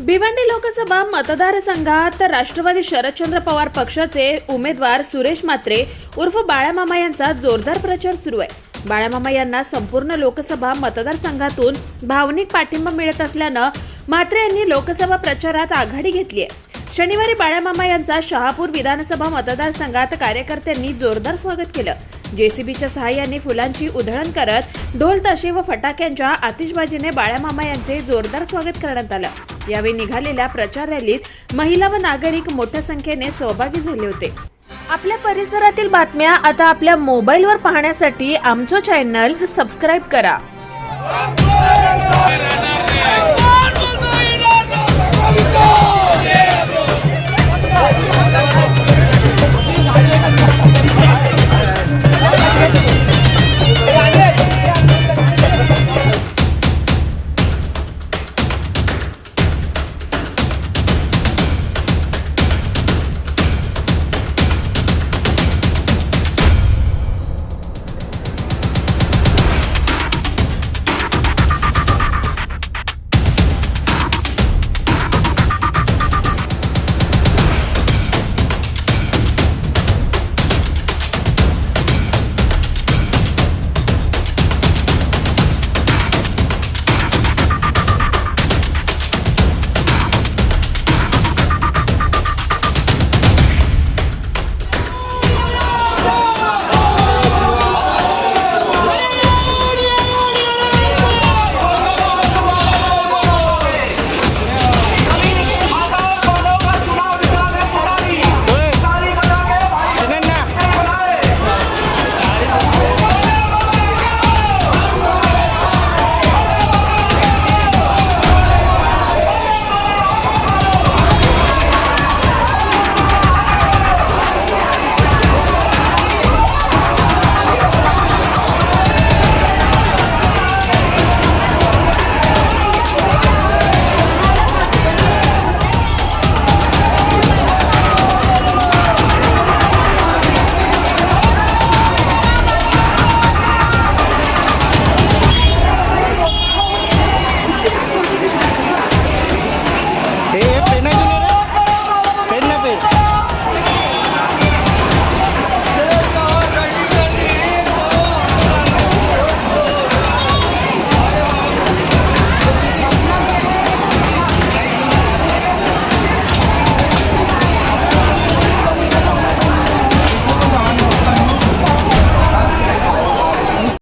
भिवंडी लोकसभा मतदारसंघात राष्ट्रवादी शरदचंद्र पवार पक्षाचे उमेदवार सुरेश मात्रे उर्फ बाळामामा यांचा जोरदार प्रचार सुरू आहे. बाळामामा यांना संपूर्ण लोकसभा मतदारसंघातून भावनिक पाठिंबा मिळत असल्यानं मात्रे यांनी लोकसभा प्रचारात आघाडी घेतली आहे. शनिवारी बाळामामा यांचा शहापूर विधानसभा मतदारसंघात कार्यकर्त्यांनी जोरदार स्वागत केलं. जेसीबीच्या सहाय्याने फुलांची उधळण करत ढोल ताशे व फटाक्यांच्या आतिषबाजीने बाळामामा यांचे जोरदार स्वागत करण्यात आलं. यावेळी निघालेल्या प्रचार रॅलीत महिला व नागरिक मोठ्या संख्येने सहभागी झाले होते. आपल्या परिसरातील बातम्या आता आपल्या मोबाईलवर पाहण्यासाठी आमचं चॅनल सबस्क्राईब करा.